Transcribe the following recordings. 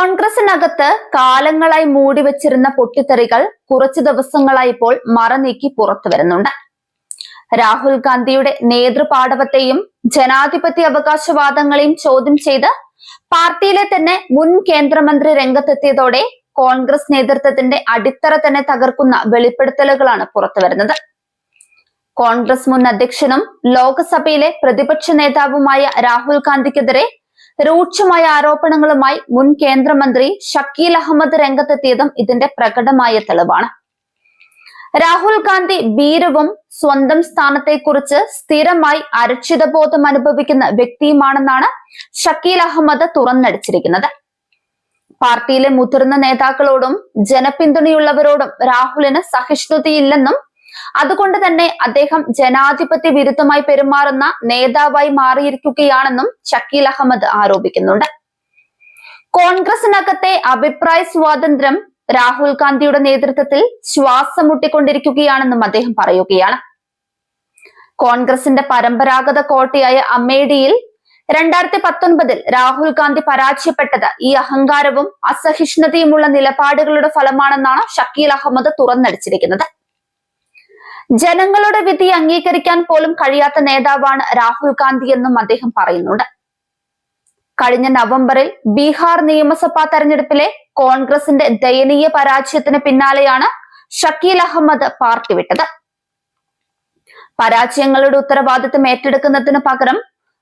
കോൺഗ്രസിനകത്ത് കാലങ്ങളായി മൂടി മൂടിവെച്ചിരുന്ന പൊട്ടിത്തെറികൾ കുറച്ചു ദിവസങ്ങളായി ഇപ്പോൾ മറനീക്കി പുറത്തു വരുന്നുണ്ട്. രാഹുൽ ഗാന്ധിയുടെ നേതൃപാടവത്തെയും ജനാധിപത്യ അവകാശവാദങ്ങളെയും ചോദ്യം ചെയ്ത് പാർട്ടിയിലെ തന്നെ മുൻ കേന്ദ്രമന്ത്രി രംഗത്തെത്തിയതോടെ കോൺഗ്രസ് നേതൃത്വത്തിന്റെ അടിത്തറ തന്നെ തകർക്കുന്ന വെളിപ്പെടുത്തലുകളാണ് പുറത്തു വരുന്നത്. കോൺഗ്രസ് മുൻ അധ്യക്ഷനും ലോക്സഭയിലെ പ്രതിപക്ഷ നേതാവുമായ രാഹുൽ ഗാന്ധിക്കെതിരെ രൂക്ഷമായ ആരോപണങ്ങളുമായി മുൻ കേന്ദ്രമന്ത്രി ഷക്കീൽ അഹമ്മദ് രംഗത്തെത്തിയതും ഇതിന്റെ പ്രകടമായ തെളിവാണ്. രാഹുൽ ഗാന്ധി വീരവും സ്വന്തം സ്ഥാനത്തെക്കുറിച്ച് സ്ഥിരമായി അരക്ഷിതബോധം അനുഭവിക്കുന്ന വ്യക്തിയുമാണെന്നാണ് ഷക്കീൽ അഹമ്മദ് തുറന്നടിച്ചിരിക്കുന്നത്. പാർട്ടിയിലെ മുതിർന്ന നേതാക്കളോടും ജനപിന്തുണയുള്ളവരോടും രാഹുലിന് സഹിഷ്ണുതയില്ലെന്നും അതുകൊണ്ട് തന്നെ അദ്ദേഹം ജനാധിപത്യ വിരുദ്ധമായി പെരുമാറുന്ന നേതാവായി മാറിയിരിക്കുകയാണെന്നും ഷക്കീൽ അഹമ്മദ് ആരോപിക്കുന്നുണ്ട്. കോൺഗ്രസിനകത്തെ അഭിപ്രായ സ്വാതന്ത്ര്യം രാഹുൽ ഗാന്ധിയുടെ നേതൃത്വത്തിൽ ശ്വാസം മുട്ടിക്കൊണ്ടിരിക്കുകയാണെന്നും അദ്ദേഹം പറയുകയാണ്. കോൺഗ്രസിന്റെ പരമ്പരാഗത കോട്ടയായ അമേഠിയിൽ രണ്ടായിരത്തി പത്തൊൻപതിൽ രാഹുൽ ഗാന്ധി പരാജയപ്പെട്ടത് ഈ അഹങ്കാരവും അസഹിഷ്ണുതയുമുള്ള നിലപാടുകളുടെ ഫലമാണെന്നാണ് ഷക്കീൽ അഹമ്മദ് തുറന്നടിച്ചിരിക്കുന്നത്. ജനങ്ങളുടെ വിധി അംഗീകരിക്കാൻ പോലും കഴിയാത്ത നേതാവാണ് രാഹുൽ ഗാന്ധി എന്നും അദ്ദേഹം പറയുന്നുണ്ട്. കഴിഞ്ഞ നവംബറിൽ ബീഹാർ നിയമസഭാ തെരഞ്ഞെടുപ്പിലെ കോൺഗ്രസിന്റെ ദയനീയ പരാജയത്തിന് പിന്നാലെയാണ് ഷക്കീൽ അഹമ്മദ് പാർട്ടി വിട്ടത്. പരാജയങ്ങളുടെ ഉത്തരവാദിത്തം ഏറ്റെടുക്കുന്നതിന് പകരം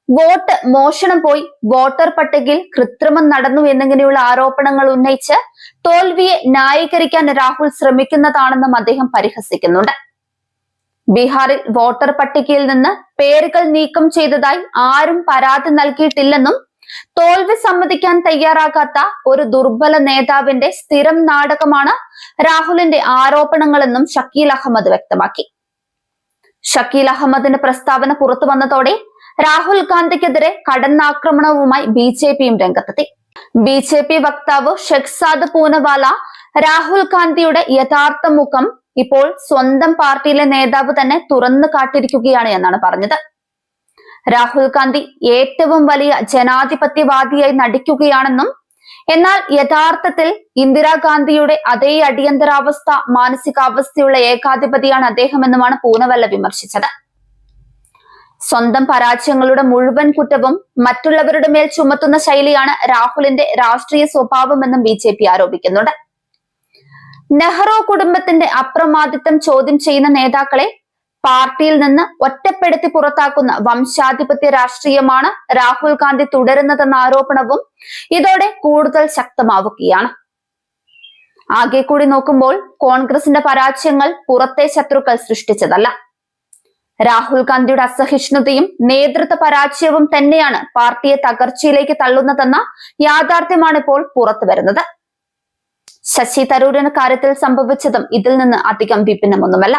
വോട്ട് മോഷണം പോയി വോട്ടർ പട്ടികയിൽ കൃത്രിമം നടന്നു എന്നിങ്ങനെയുള്ള ആരോപണങ്ങൾ ഉന്നയിച്ച് തോൽവിയെ ന്യായീകരിക്കാൻ രാഹുൽ ശ്രമിക്കുന്നതാണെന്നും അദ്ദേഹം പരിഹസിക്കുന്നുണ്ട്. ബീഹാറിൽ വോട്ടർ പട്ടികയിൽ നിന്ന് പേരുകൾ നീക്കം ചെയ്തതായി ആരും പരാതി നൽകിയിട്ടില്ലെന്നും തോൽവി സമ്മതിക്കാൻ തയ്യാറാകാത്ത ഒരു ദുർബല നേതാവിന്റെ സ്ഥിരം നാടകമാണ് രാഹുലിന്റെ ആരോപണങ്ങളെന്നും ഷക്കീൽ അഹമ്മദ് വ്യക്തമാക്കി. ഷക്കീൽ അഹമ്മദിന്റെ പ്രസ്താവന പുറത്തു വന്നതോടെ രാഹുൽ ഗാന്ധിക്കെതിരെ കടന്നാക്രമണവുമായി ബി ജെ പിയും രംഗത്തെത്തി. ബി ജെ പി വക്താവ് ഷെഖ്സാദ് പൂനവാല രാഹുൽ ഗാന്ധിയുടെ യഥാർത്ഥ മുഖം ഇപ്പോൾ സ്വന്തം പാർട്ടിയിലെ നേതാവ് തന്നെ തുറന്നു കാട്ടിരിക്കുകയാണ് എന്നാണ് പറഞ്ഞത്. രാഹുൽ ഗാന്ധി ഏറ്റവും വലിയ ജനാധിപത്യവാദിയായി നടിക്കുകയാണെന്നും എന്നാൽ യഥാർത്ഥത്തിൽ ഇന്ദിരാഗാന്ധിയുടെ അതേ അടിയന്തരാവസ്ഥ മാനസികാവസ്ഥയുള്ള ഏകാധിപതിയാണ് അദ്ദേഹമെന്നുമാണ് പൂനവല്ല വിമർശിച്ചത്. സ്വന്തം പരാജയങ്ങളുടെ മുഴുവൻ കുറ്റവും മറ്റുള്ളവരുടെ മേൽ ചുമത്തുന്ന ശൈലിയാണ് രാഹുലിന്റെ രാഷ്ട്രീയ സ്വഭാവമെന്നും ബി ആരോപിക്കുന്നുണ്ട്. നെഹ്റു കുടുംബത്തിന്റെ അപ്രമാദിത്വം ചോദ്യം ചെയ്യുന്ന നേതാക്കളെ പാർട്ടിയിൽ നിന്ന് ഒറ്റപ്പെടുത്തി പുറത്താക്കുന്ന വംശാധിപത്യ രാഷ്ട്രീയമാണ് രാഹുൽ ഗാന്ധി തുടരുന്നതെന്ന ആരോപണവും ഇതോടെ കൂടുതൽ ശക്തമാവുകയാണ്. ആകെ കൂടി നോക്കുമ്പോൾ കോൺഗ്രസിന്റെ പരാജയങ്ങൾ പുറത്തെ ശത്രുക്കൾ സൃഷ്ടിച്ചതല്ല. രാഹുൽ ഗാന്ധിയുടെ അസഹിഷ്ണുതയും നേതൃത്വ പരാജയവും തന്നെയാണ് പാർട്ടിയെ തകർച്ചയിലേക്ക് തള്ളുന്നതെന്ന യാഥാർത്ഥ്യമാണ് ഇപ്പോൾ പുറത്തു വരുന്നത് ശശി തരൂരിന് കാര്യത്തിൽ സംഭവിച്ചതും ഇതിൽ നിന്ന് അധികം വിഭിന്നമൊന്നുമല്ല.